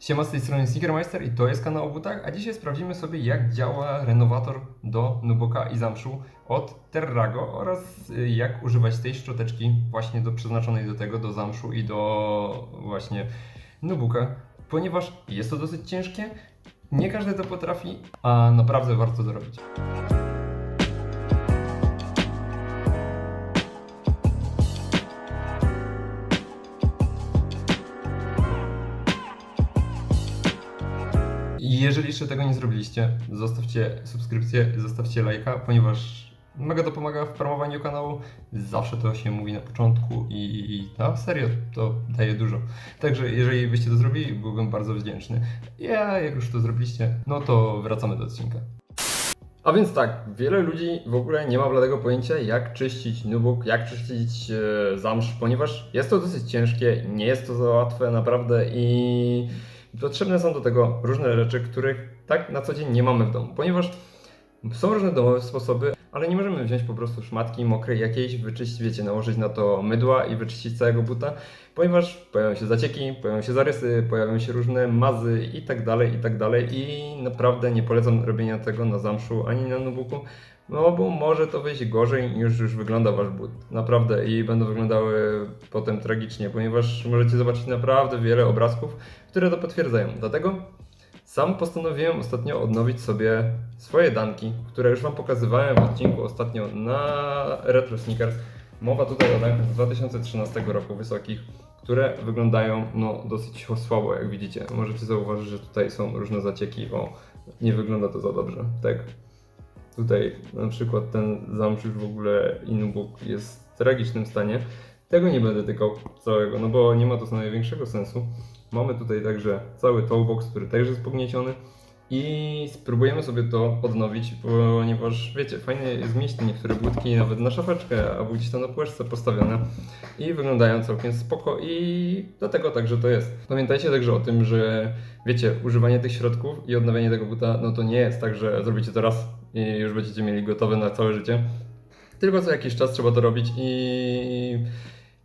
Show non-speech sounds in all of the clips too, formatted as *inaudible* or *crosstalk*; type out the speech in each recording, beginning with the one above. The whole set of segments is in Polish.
Siema, z tej strony Sneakermeister i to jest kanał o butach, a dzisiaj sprawdzimy sobie jak działa renowator do Nuboka i zamszu od Terrago oraz y, jak używać tej szczoteczki właśnie do przeznaczonej do tego, do zamszu i do właśnie Nubuka, ponieważ jest to dosyć ciężkie, nie każdy to potrafi, a naprawdę warto to I Jeżeli jeszcze tego nie zrobiliście, zostawcie subskrypcję, zostawcie lajka, ponieważ mega to pomaga w promowaniu kanału. Zawsze to się mówi na początku i, i no, serio, to daje dużo. Także jeżeli byście to zrobili, byłbym bardzo wdzięczny. Ja, jak już to zrobiliście, no to wracamy do odcinka. A więc tak, wiele ludzi w ogóle nie ma bladego pojęcia, jak czyścić nubuk, jak czyścić e, zamsz, ponieważ jest to dosyć ciężkie, nie jest to za łatwe naprawdę i potrzebne są do tego różne rzeczy, których tak na co dzień nie mamy w domu, ponieważ są różne domowe sposoby, ale nie możemy wziąć po prostu szmatki mokrej jakiejś, wyczyścić, wiecie, nałożyć na to mydła i wyczyścić całego buta, ponieważ pojawią się zacieki, pojawią się zarysy, pojawią się różne mazy i tak dalej, i tak dalej i naprawdę nie polecam robienia tego na zamszu ani na nubuku, no bo może to wyjść gorzej niż już wygląda wasz but. Naprawdę i będą wyglądały potem tragicznie, ponieważ możecie zobaczyć naprawdę wiele obrazków, które to potwierdzają. Dlatego sam postanowiłem ostatnio odnowić sobie swoje danki, które już Wam pokazywałem w odcinku ostatnio na Retro Sneakers. Mowa tutaj o dankach z 2013 roku wysokich, które wyglądają no, dosyć słabo, jak widzicie. Możecie zauważyć, że tutaj są różne zacieki. O, nie wygląda to za dobrze. Tak. Tutaj na przykład ten zamsz już w ogóle Inbook jest w tragicznym stanie. Tego nie będę tykał całego, no bo nie ma to największego sensu. Mamy tutaj także cały toolbox, który też jest pognieciony i spróbujemy sobie to odnowić, ponieważ wiecie, fajnie jest mieć niektóre budki nawet na szafeczkę, albo gdzieś tam na półeczce postawione i wyglądają całkiem spoko i do tego także to jest. Pamiętajcie także o tym, że wiecie, używanie tych środków i odnawianie tego buta, no to nie jest tak, że zrobicie to raz i już będziecie mieli gotowe na całe życie. Tylko co jakiś czas trzeba to robić i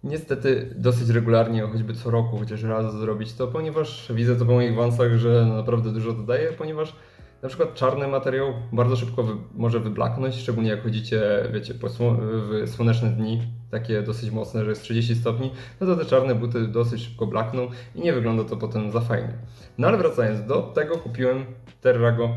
niestety dosyć regularnie, choćby co roku, chociaż raz zrobić to, ponieważ widzę to po moich wansach, że naprawdę dużo to daje, ponieważ na przykład czarny materiał bardzo szybko wy, może wyblaknąć, szczególnie jak chodzicie, wiecie, w słoneczne dni, takie dosyć mocne, że jest 30 stopni, no to te czarne buty dosyć szybko blakną i nie wygląda to potem za fajnie. No ale wracając do tego, kupiłem Terrago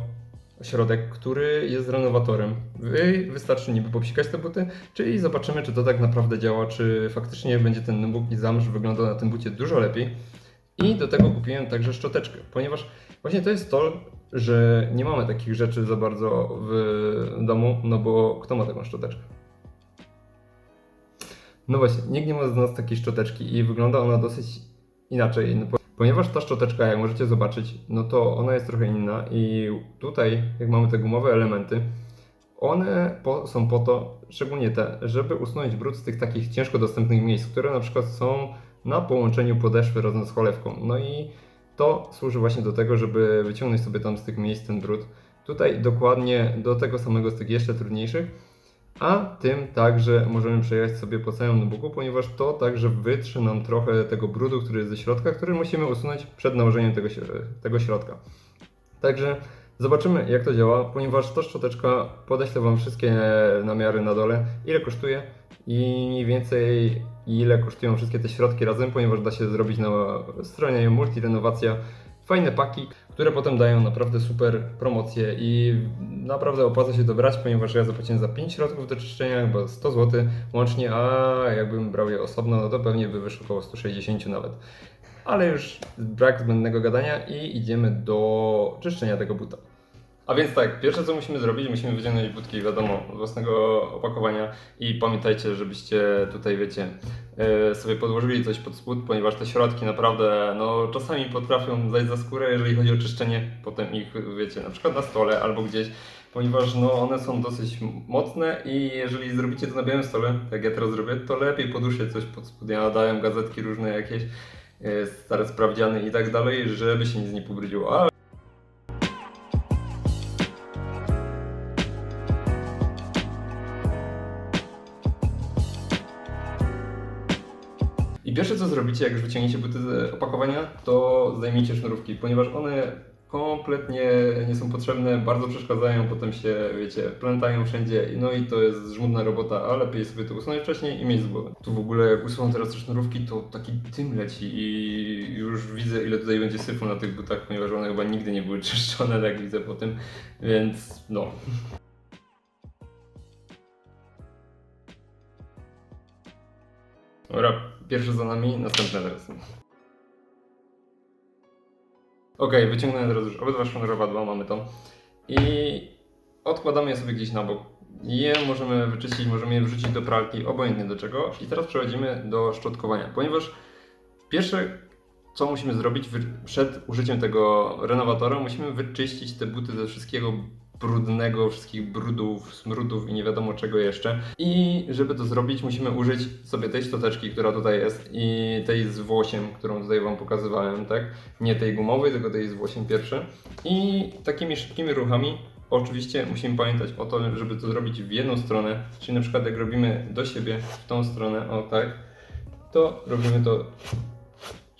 środek, który jest renowatorem. Wy, wystarczy niby popsikać te buty, czyli zobaczymy, czy to tak naprawdę działa, czy faktycznie będzie ten nubuk i zamrz wyglądał na tym bucie dużo lepiej. I do tego kupiłem także szczoteczkę, ponieważ właśnie to jest to, że nie mamy takich rzeczy za bardzo w domu, no bo kto ma taką szczoteczkę? No właśnie, nikt nie ma z nas takiej szczoteczki i wygląda ona dosyć inaczej. No, Ponieważ ta szczoteczka, jak możecie zobaczyć, no to ona jest trochę inna i tutaj, jak mamy te gumowe elementy, one po, są po to, szczególnie te, żeby usunąć brud z tych takich ciężko dostępnych miejsc, które na przykład są na połączeniu podeszwy razem z cholewką. No i to służy właśnie do tego, żeby wyciągnąć sobie tam z tych miejsc ten brud. Tutaj dokładnie do tego samego z tych jeszcze trudniejszych, a tym także możemy przejechać sobie po całym notebooku, ponieważ to także wytrze nam trochę tego brudu, który jest ze środka, który musimy usunąć przed nałożeniem tego, tego środka. Także zobaczymy jak to działa, ponieważ ta szczoteczka podeślę Wam wszystkie namiary na dole, ile kosztuje i mniej więcej ile kosztują wszystkie te środki razem, ponieważ da się zrobić na stronie Multirenowacja fajne paki, które potem dają naprawdę super promocje i naprawdę opłaca się to brać, ponieważ ja zapłaciłem za 5 środków do czyszczenia, chyba 100 zł łącznie, a jakbym brał je osobno, no to pewnie by wyszło około 160 nawet. Ale już brak zbędnego gadania i idziemy do czyszczenia tego buta. A więc tak, pierwsze co musimy zrobić, musimy wyciągnąć budki, wiadomo, własnego opakowania i pamiętajcie, żebyście tutaj, wiecie, e, sobie podłożyli coś pod spód, ponieważ te środki naprawdę, no czasami potrafią zajść za skórę, jeżeli chodzi o czyszczenie potem ich, wiecie, na przykład na stole albo gdzieś, ponieważ no one są dosyć mocne i jeżeli zrobicie to na białym stole, tak ja teraz zrobię, to lepiej poduszcie coś pod spód, ja daję gazetki różne jakieś, e, stare sprawdziany i tak dalej, żeby się nic nie pobrudziło, ale pierwsze co zrobicie, jak już wyciągniecie buty z opakowania, to zdejmijcie sznurówki, ponieważ one kompletnie nie są potrzebne, bardzo przeszkadzają, potem się, wiecie, plątają wszędzie, no i to jest żmudna robota, a lepiej sobie to usunąć wcześniej i mieć z głowy. Tu w ogóle jak usuwam teraz te sznurówki, to taki dym leci i już widzę ile tutaj będzie syfu na tych butach, ponieważ one chyba nigdy nie były czyszczone, tak widzę po tym, więc no. Dobra, pierwszy za nami, następny teraz. Okej, wyciągnąłem teraz już obydwa sznurowadła, mamy to. I odkładamy je sobie gdzieś na bok. Je możemy wyczyścić, możemy je wrzucić do pralki, obojętnie do czego. I teraz przechodzimy do szczotkowania, ponieważ pierwsze co musimy zrobić przed użyciem tego renowatora, musimy wyczyścić te buty ze wszystkiego brudnego, wszystkich brudów, smrudów i nie wiadomo czego jeszcze. I żeby to zrobić, musimy użyć sobie tej szczoteczki, która tutaj jest i tej z włosiem, którą tutaj Wam pokazywałem, tak? Nie tej gumowej, tylko tej z włosiem pierwsze. I takimi szybkimi ruchami Oczywiście musimy pamiętać o to, żeby to zrobić w jedną stronę, czyli na przykład jak robimy do siebie w tą stronę, o tak, to robimy to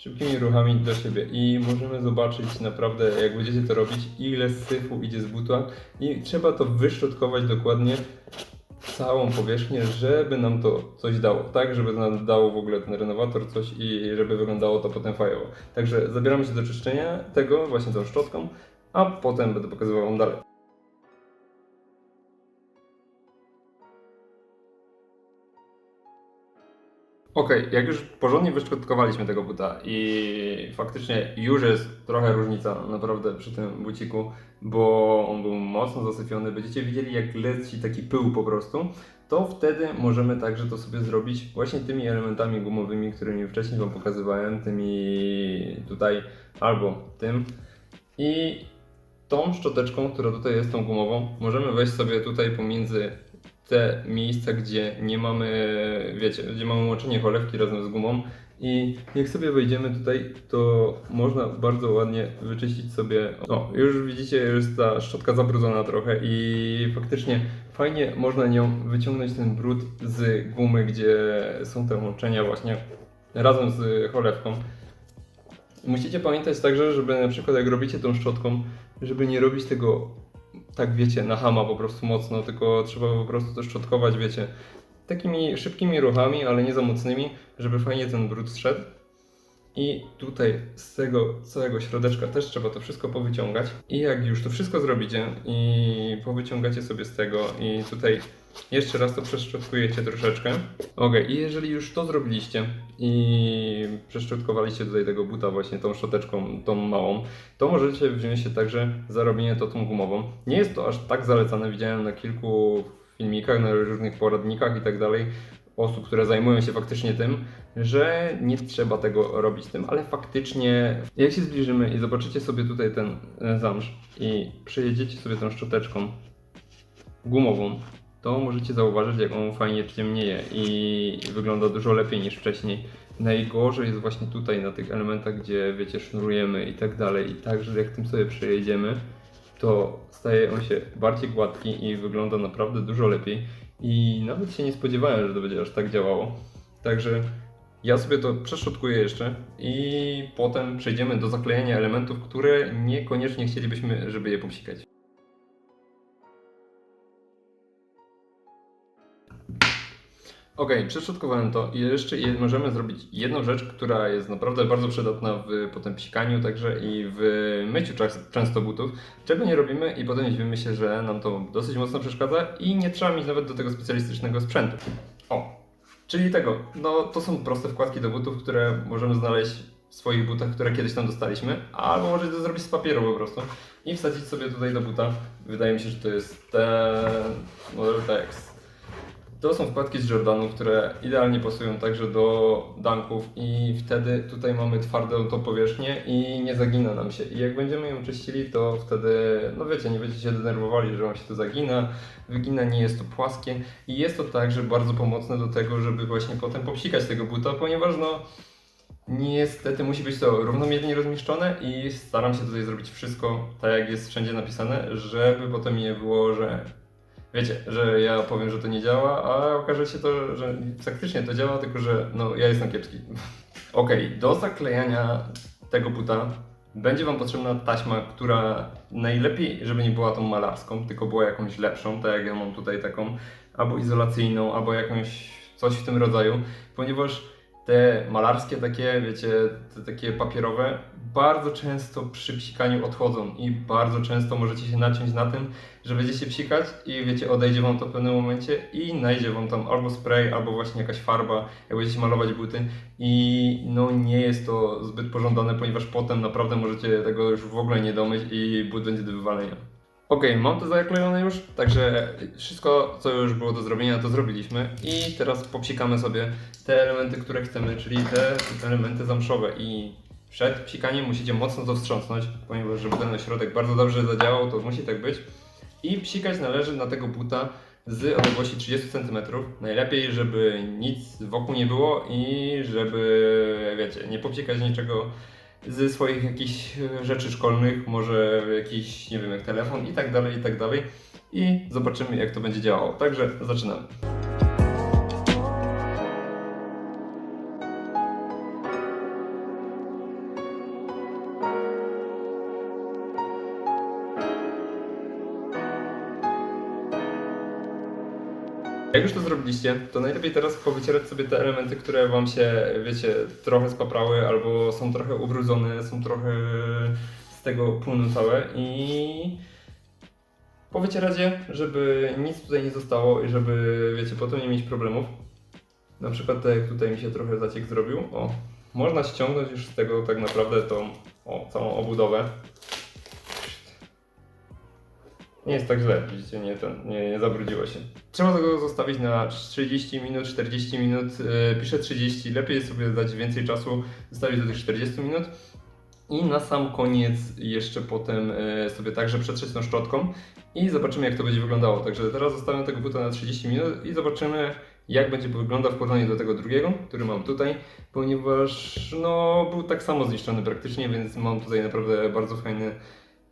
szybkimi ruchami do siebie i możemy zobaczyć naprawdę, jak będziecie to robić, ile syfu idzie z buta i trzeba to wyszczotkować dokładnie całą powierzchnię, żeby nam to coś dało, tak, żeby nam dało w ogóle ten renowator coś i żeby wyglądało to potem fajowo. Także zabieramy się do czyszczenia tego właśnie tą szczotką, a potem będę pokazywał Wam dalej. Okej, jak już porządnie wyszczotkowaliśmy tego buta i faktycznie już jest trochę różnica naprawdę przy tym buciku, bo on był mocno zasyfiony, będziecie widzieli jak leci taki pył po prostu, to wtedy możemy także to sobie zrobić właśnie tymi elementami gumowymi, którymi wcześniej Wam pokazywałem, tymi tutaj albo tym. I tą szczoteczką, która tutaj jest tą gumową, możemy wejść sobie tutaj pomiędzy te miejsca, gdzie nie mamy, wiecie, gdzie mamy łączenie cholewki razem z gumą i jak sobie wejdziemy tutaj, to można bardzo ładnie wyczyścić sobie, o, już widzicie, jest ta szczotka zabrudzona trochę i faktycznie fajnie można nią wyciągnąć ten brud z gumy, gdzie są te łączenia właśnie razem z cholewką. Musicie pamiętać także, żeby na przykład jak robicie tą szczotką, żeby nie robić tego tak wiecie, na hama po prostu mocno, tylko trzeba po prostu to szczotkować, wiecie, takimi szybkimi ruchami, ale nie za mocnymi, żeby fajnie ten brud zszedł. I tutaj z tego całego środeczka też trzeba to wszystko powyciągać. I jak już to wszystko zrobicie i powyciągacie sobie z tego i tutaj jeszcze raz to przeszczotkujecie troszeczkę. Ok, i jeżeli już to zrobiliście i przeszczotkowaliście tutaj tego buta właśnie tą szczoteczką, tą małą, to możecie wziąć się także za robienie to tą gumową. Nie jest to aż tak zalecane, widziałem na kilku filmikach, na różnych poradnikach i tak dalej, osób, które zajmują się faktycznie tym, że nie trzeba tego robić tym, ale faktycznie jak się zbliżymy i zobaczycie sobie tutaj ten e, zamsz i przejedziecie sobie tą szczoteczką gumową, to możecie zauważyć, jak on fajnie ciemnieje i wygląda dużo lepiej niż wcześniej. Najgorzej jest właśnie tutaj na tych elementach, gdzie wiecie, sznurujemy i tak dalej. I także jak tym sobie przejedziemy, to staje on się bardziej gładki i wygląda naprawdę dużo lepiej. I nawet się nie spodziewałem, że to będzie aż tak działało. Także ja sobie to przeszutkuję jeszcze i potem przejdziemy do zaklejenia elementów, które niekoniecznie chcielibyśmy, żeby je popsikać. Ok, przeszutkowałem to i jeszcze możemy zrobić jedną rzecz, która jest naprawdę bardzo przydatna w potem psikaniu także i w myciu często butów, czego nie robimy i potem dziwimy się, że nam to dosyć mocno przeszkadza i nie trzeba mieć nawet do tego specjalistycznego sprzętu. O, czyli tego, no to są proste wkładki do butów, które możemy znaleźć w swoich butach, które kiedyś tam dostaliśmy, albo możecie to zrobić z papieru po prostu i wsadzić sobie tutaj do buta. Wydaje mi się, że to jest ten model TX. To są wkładki z Jordanu, które idealnie pasują także do dunków i wtedy tutaj mamy twardą tą powierzchnię i nie zagina nam się. I jak będziemy ją czyścili, to wtedy, no wiecie, nie będziecie się denerwowali, że on się tu zagina, wygina, nie jest to płaskie i jest to także bardzo pomocne do tego, żeby właśnie potem popsikać tego buta, ponieważ no niestety musi być to równomiernie rozmieszczone i staram się tutaj zrobić wszystko tak jak jest wszędzie napisane, żeby potem nie było, że wiecie, że ja powiem, że to nie działa, a okaże się to, że faktycznie to działa, tylko że no ja jestem kiepski. *laughs* Okej, do zaklejania tego buta będzie Wam potrzebna taśma, która najlepiej, żeby nie była tą malarską, tylko była jakąś lepszą, tak jak ja mam tutaj taką, albo izolacyjną, albo jakąś coś w tym rodzaju, ponieważ te malarskie takie, wiecie, te takie papierowe, bardzo często przy psikaniu odchodzą i bardzo często możecie się naciąć na tym, że będziecie psikać i wiecie, odejdzie Wam to w pewnym momencie i najdzie Wam tam albo spray, albo właśnie jakaś farba, jak będziecie malować buty i no nie jest to zbyt pożądane, ponieważ potem naprawdę możecie tego już w ogóle nie domyć i but będzie do wywalenia. Okej, mam to zaklejone już, także wszystko, co już było do zrobienia, to zrobiliśmy. I teraz popsikamy sobie te elementy, które chcemy, czyli te, te elementy zamszowe. I przed psikaniem musicie mocno to wstrząsnąć, ponieważ żeby ten środek bardzo dobrze zadziałał, to musi tak być. I psikać należy na tego buta z odległości 30 cm. Najlepiej, żeby nic wokół nie było i żeby, wiecie, nie popsikać niczego ze swoich jakichś e, rzeczy szkolnych, może jakiś, nie wiem, jak telefon i tak dalej, i tak dalej. I zobaczymy, jak to będzie działało. Także zaczynamy. Jak już to zrobiliście, to najlepiej teraz powycierać sobie te elementy, które wam się, wiecie, trochę spaprały albo są trochę ubrudzone, są trochę z tego płynu całe i powycierać je, żeby nic tutaj nie zostało i żeby, wiecie, potem nie mieć problemów. Na przykład tak jak tutaj mi się trochę zaciek zrobił, o, można ściągnąć już z tego tak naprawdę tą, o, całą obudowę. Nie jest tak źle, widzicie, nie, ten, nie, nie zabrudziło się. Trzeba tego zostawić na 30 minut, 40 minut, yy, piszę 30, lepiej sobie dać więcej czasu, zostawić do tych 40 minut. I na sam koniec jeszcze potem yy, sobie także przetrzeć tą szczotką i zobaczymy jak to będzie wyglądało. Także teraz zostawiam tego buta na 30 minut i zobaczymy jak będzie wyglądał w porównaniu do tego drugiego, który mam tutaj, ponieważ no był tak samo zniszczony praktycznie, więc mam tutaj naprawdę bardzo fajny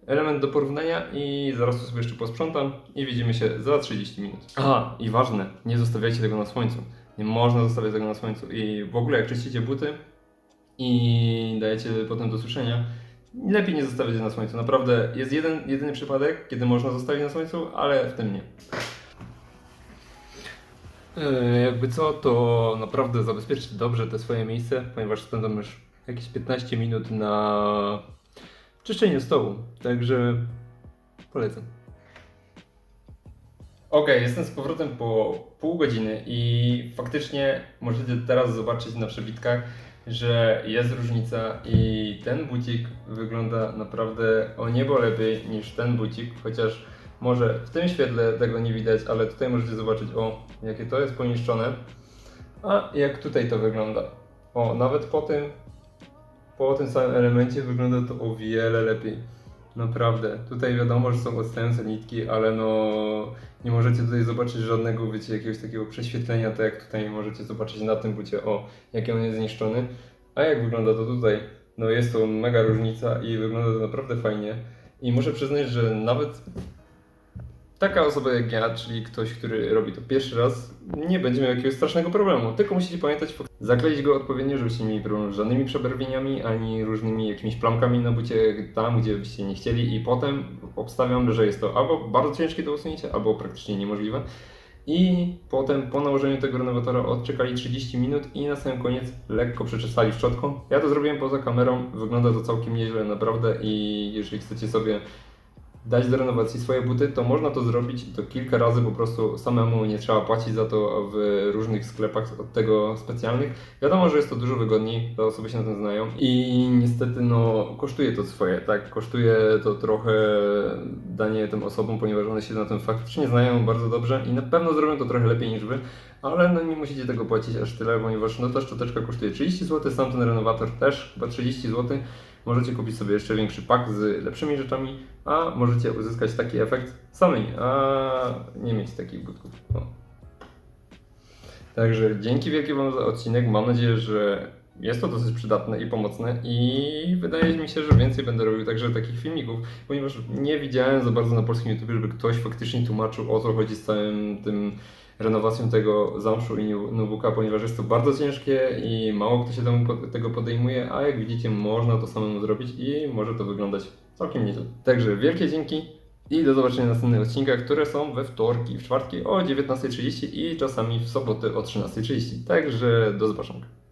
element do porównania i zaraz to sobie jeszcze posprzątam i widzimy się za 30 minut. Aha, i ważne, nie zostawiajcie tego na słońcu. Nie można zostawiać tego na słońcu i w ogóle jak czyścicie buty i dajecie potem do suszenia, lepiej nie zostawiać na słońcu. Naprawdę jest jeden, jedyny przypadek, kiedy można zostawić na słońcu, ale w tym nie. Yy, jakby co, to naprawdę zabezpieczcie dobrze te swoje miejsce, ponieważ spędzam już jakieś 15 minut na czyszczeniu stołu, także polecam. Ok, jestem z powrotem po pół godziny i faktycznie możecie teraz zobaczyć na przebitkach, że jest różnica i ten bucik wygląda naprawdę o niebo lepiej niż ten bucik, chociaż może w tym świetle tego nie widać, ale tutaj możecie zobaczyć o jakie to jest poniszczone, a jak tutaj to wygląda. O, nawet po tym po tym samym elemencie wygląda to o wiele lepiej. Naprawdę. Tutaj wiadomo, że są odstające nitki, ale no nie możecie tutaj zobaczyć żadnego, wiecie, jakiegoś takiego prześwietlenia, tak jak tutaj możecie zobaczyć na tym bucie, o, jaki on jest zniszczony. A jak wygląda to tutaj? No jest to mega różnica i wygląda to naprawdę fajnie. I muszę przyznać, że nawet taka osoba jak ja, czyli ktoś, który robi to pierwszy raz, nie będzie miał jakiegoś strasznego problemu. Tylko musicie pamiętać, zakleić go odpowiednio, żebyście nie mieli problemu z żadnymi przebarwieniami, ani różnymi jakimiś plamkami na bucie tam, gdzie byście nie chcieli i potem obstawiam, że jest to albo bardzo ciężkie do usunięcia, albo praktycznie niemożliwe. I potem po nałożeniu tego renowatora odczekali 30 minut i na sam koniec lekko przeczesali szczotką. Ja to zrobiłem poza kamerą, wygląda to całkiem nieźle naprawdę i jeżeli chcecie sobie dać do renowacji swoje buty, to można to zrobić i to kilka razy po prostu samemu, nie trzeba płacić za to w różnych sklepach od tego specjalnych. Wiadomo, że jest to dużo wygodniej, te osoby się na tym znają i niestety no kosztuje to swoje, tak, kosztuje to trochę danie tym osobom, ponieważ one się na tym faktycznie znają bardzo dobrze i na pewno zrobią to trochę lepiej niż Wy, ale no nie musicie tego płacić aż tyle, ponieważ no ta szczoteczka kosztuje 30 zł, sam ten renowator też chyba 30 zł. Możecie kupić sobie jeszcze większy pak z lepszymi rzeczami, a możecie uzyskać taki efekt samymi, a nie mieć takich butków. No. Także dzięki wielkie Wam za odcinek. Mam nadzieję, że jest to dosyć przydatne i pomocne i wydaje mi się, że więcej będę robił także takich filmików, ponieważ nie widziałem za bardzo na polskim YouTube, żeby ktoś faktycznie tłumaczył o co chodzi z całym tym renowacją tego zamszu i notebooka, ponieważ jest to bardzo ciężkie i mało kto się tego podejmuje, a jak widzicie można to samemu zrobić i może to wyglądać całkiem nieźle. Także wielkie dzięki i do zobaczenia w następnych odcinkach, które są we wtorki, w czwartki o 19.30 i czasami w soboty o 13.30. Także do zobaczenia.